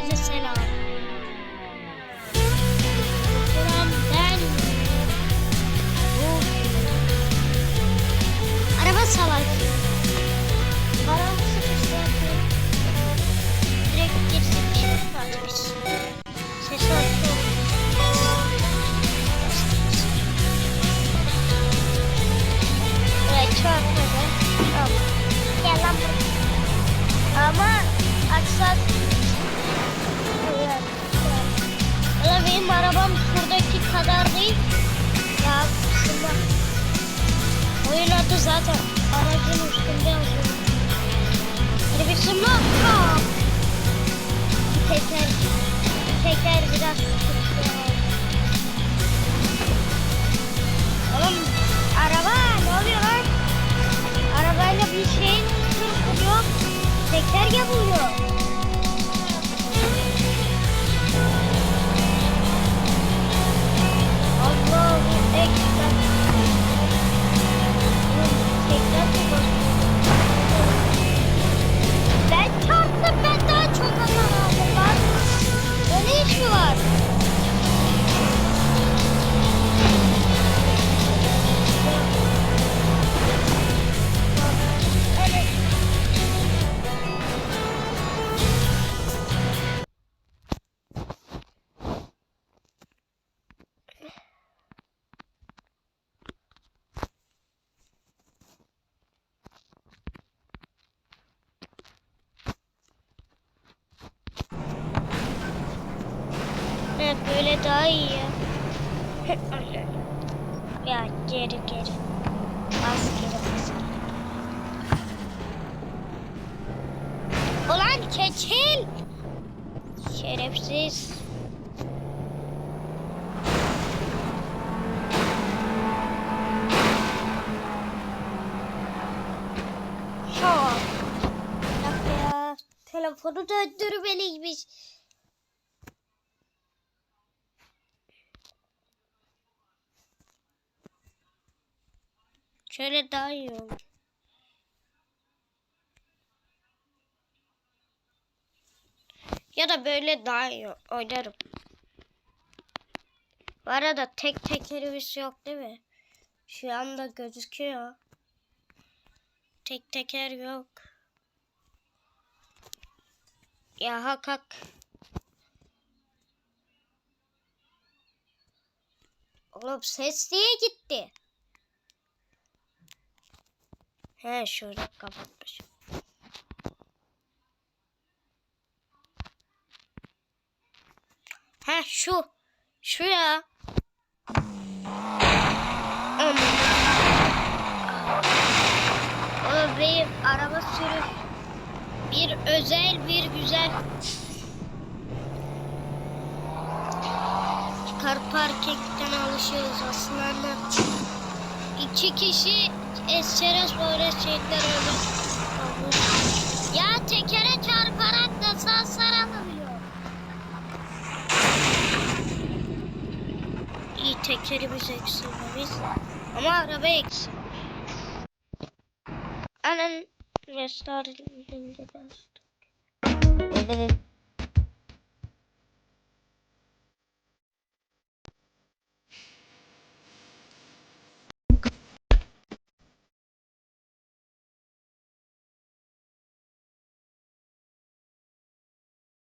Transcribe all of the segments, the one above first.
Herkese selam. Buram ben. Bugün araba savaşı. Araba sıkıştı. Direkt girdik. Hadi biz. Ses açtım. Buraya çarpmadı. Gel lan buraya. Ama aksat arabam şuradaki kadar değil. Ya kısımda. Oyun adı zaten aracın üstünde yazıyor. Hadi. Aa! Bir teker. Böyle daha iyi ya. geri geri. Az geri az. Ulan keçil. Şerefsiz. Telefonu döndürmeliymiş. Şöyle daha iyi olur. Ya da böyle daha iyi oynarım. Bu arada tek tekerimiz yok değil mi? Şu anda gözüküyor. Tek teker yok. Ya hak hak. Oğlum ses niye gitti? He şöyle kapatmış. He şu. Şu ya. Benim araba sürüş. Bir özel bir güzel. Kar parkingden alışıyoruz aslında. İki kişi esçeres böyle şeyler öyle. Ya tekere çarparak nasıl hasar alabiliyor? İyi tekerimiz eksilmemiş. Ama araba eksik. Anan restore edildi.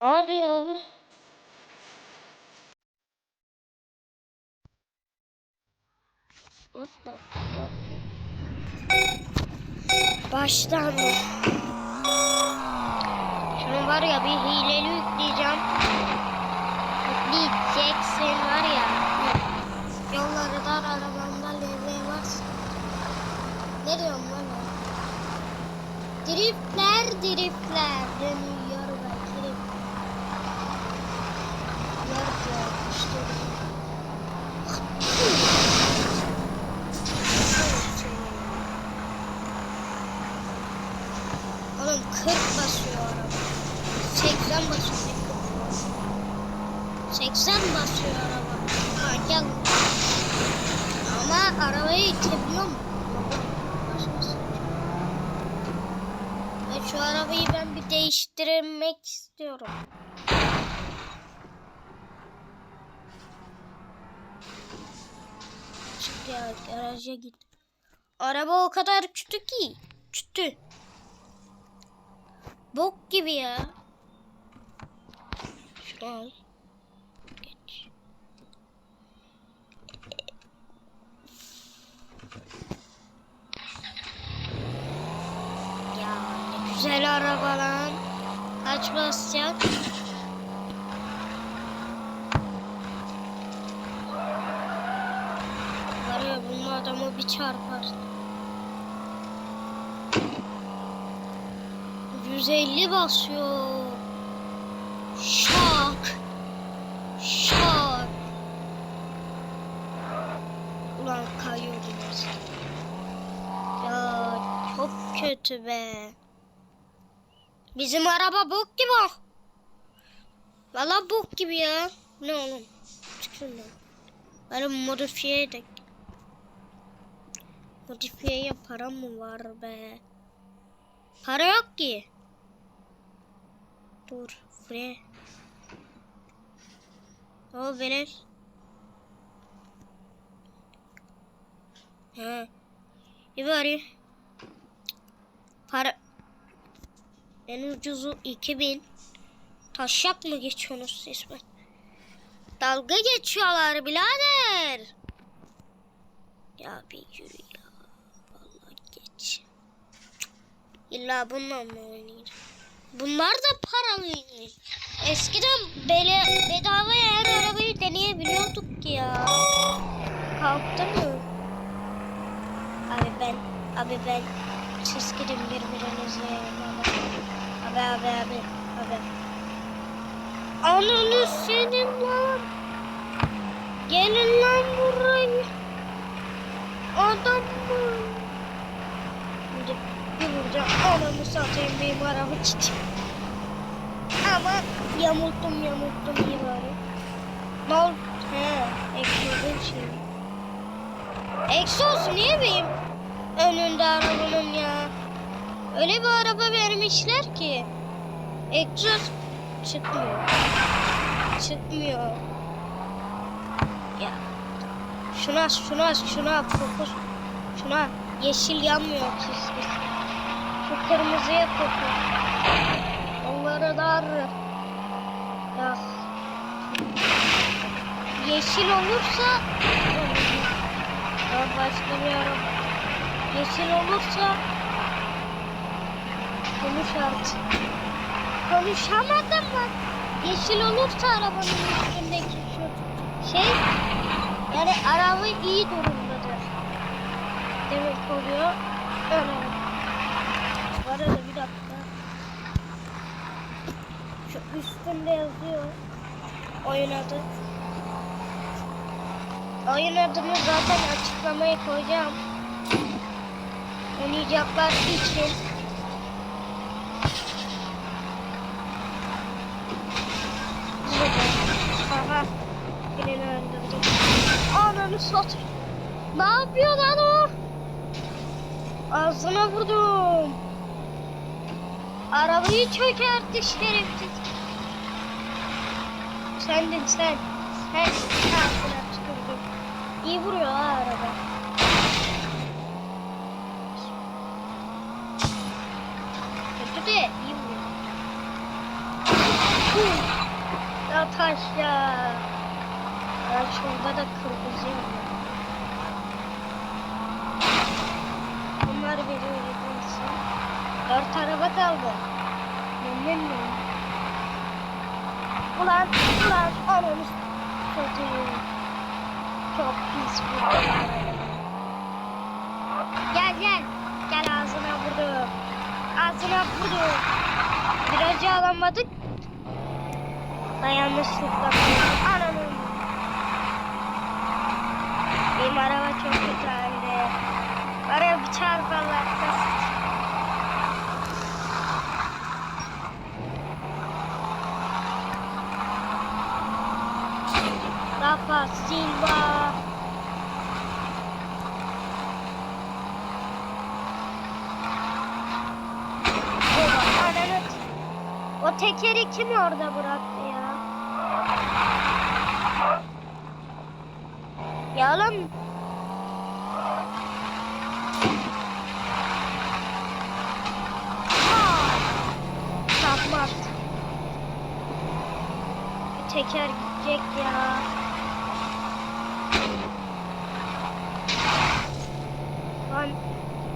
Abi abi. Baştan mı? Şunu var ya bir hileli yükleyeceğim. Oğlum 40 basıyor araba. 80 basıyor. 80 basıyor araba. Ha gel. Ama arabayı itebiliyor mu? Şu arabayı ben bir değiştirmek istiyorum. Çık ya garaja git. Araba o kadar kötü ki. Kötü. Bok gibi ya. Şunu al. Geç. Ya ne güzel araba lan. Kaç basacak? Var ya bunun adamı bir çarpar. 150 basıyor. Şak. Şak. Ulan kayıyor biraz. Ya çok kötü be. Bizim araba bok gibi. Valla bok gibi ya. Ne oğlum? Çık şundan. Bari modifiye edek. Modifiyeye para mı var be? Para yok ki. Dur. Buraya. O benim. He. İyi bari. Para. En ucuzu 2000. Taşak mı geçiyorsunuz ben? Dalga geçiyorlar birader. Ya bir yürü ya. Vallahi geç. İlla bununla mı oynayacağım? Bunlar da paralıymış. Eskiden bele, bedavaya her arabayı deneyebiliyorduk ki ya. Kalktı mı? Abi ben, abi ben siz gidin birbirinize. Abi abi abi abi. Ananı senin lan. Gelin lan buraya. Adam mı? Şimdi vuracağım. Anamı satayım benim araba gitti. Ama yamulttum yamulttum bari. Ne oldu? He, şimdi. Eksi olsun niye benim önünde arabanın ya? Öyle bir araba vermişler ki. Egzoz çıkmıyor. Çıkmıyor. Ya. Şuna şuna şuna fokus. Şuna yeşil yanmıyor çizgisi. Şu kırmızıya fokus. Onları dar. Ya. Yeşil olursa bir araba. Yeşil olursa konuş artık. Konuşamadım ben. Yeşil olursa arabanın üstündeki şu şey yani araba iyi durumdadır. Demek oluyor. Öyle. Bu arada bir dakika. Şu üstünde yazıyor. Oyun adı. Oyun adını zaten açıklamaya koyacağım. Oynayacaklar için. Aha. Birini öldürdüm. Ananı sat. Ne yapıyor lan o? Ağzına vurdum. Arabayı çökertti şerefsiz. Sendin sen. Sen ağzına tükürdün. İyi vuruyor ha araba. Kötü de iyi vuruyor. Ya taş ya. Ya şurada da kırmızı yanıyor. Bunlar veriyor. Dört araba kaldı. Memnun muyum? Ulan, ulan, ananı satayım. Çok pis bu. Gel gel. Gel ağzına vurdum. Ağzına vurdum. Virajı alamadık. Ben yanlışlıkla Ananı. Benim araba çok kötü halde. Araya bir çarparlarsa. Rafa Silva. Ananı. O tekeri kim orada bıraktı ya? Ya oğlum. Teker gidecek ya. Lan,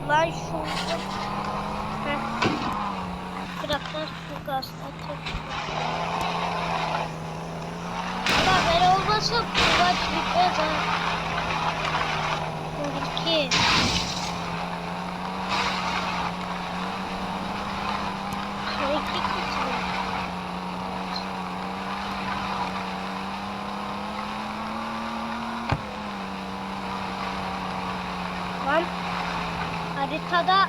lan şu... Heh. Bıraklar tek. Ama ben olmasam bu maç bitmez ha. Gidiyor. Lan haritada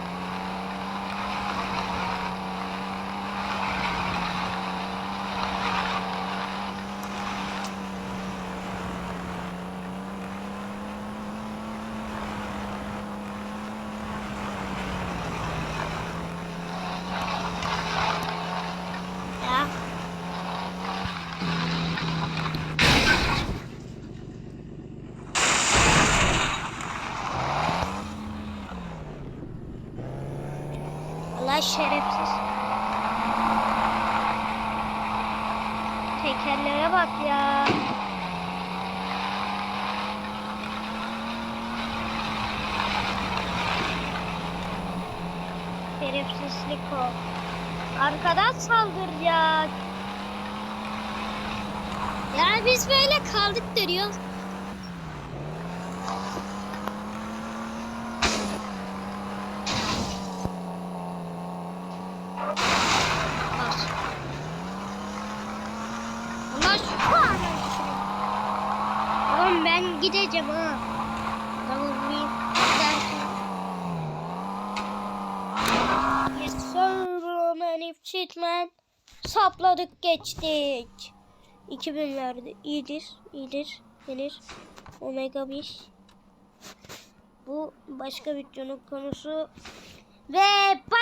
ya Allah şerefsiz. Tekerlere bak ya. Şerefsizlik o. Arkadan saldır ya. Ya biz böyle kaldık duruyor. Oğlum ben gideceğim ha. Tamam bir giderken. Yes sir bro man if cheat man. Sapladık geçtik. 2000 verdi. İyidir. iyidir. Gelir. Omega 5. Bu başka videonun konusu. Ve bay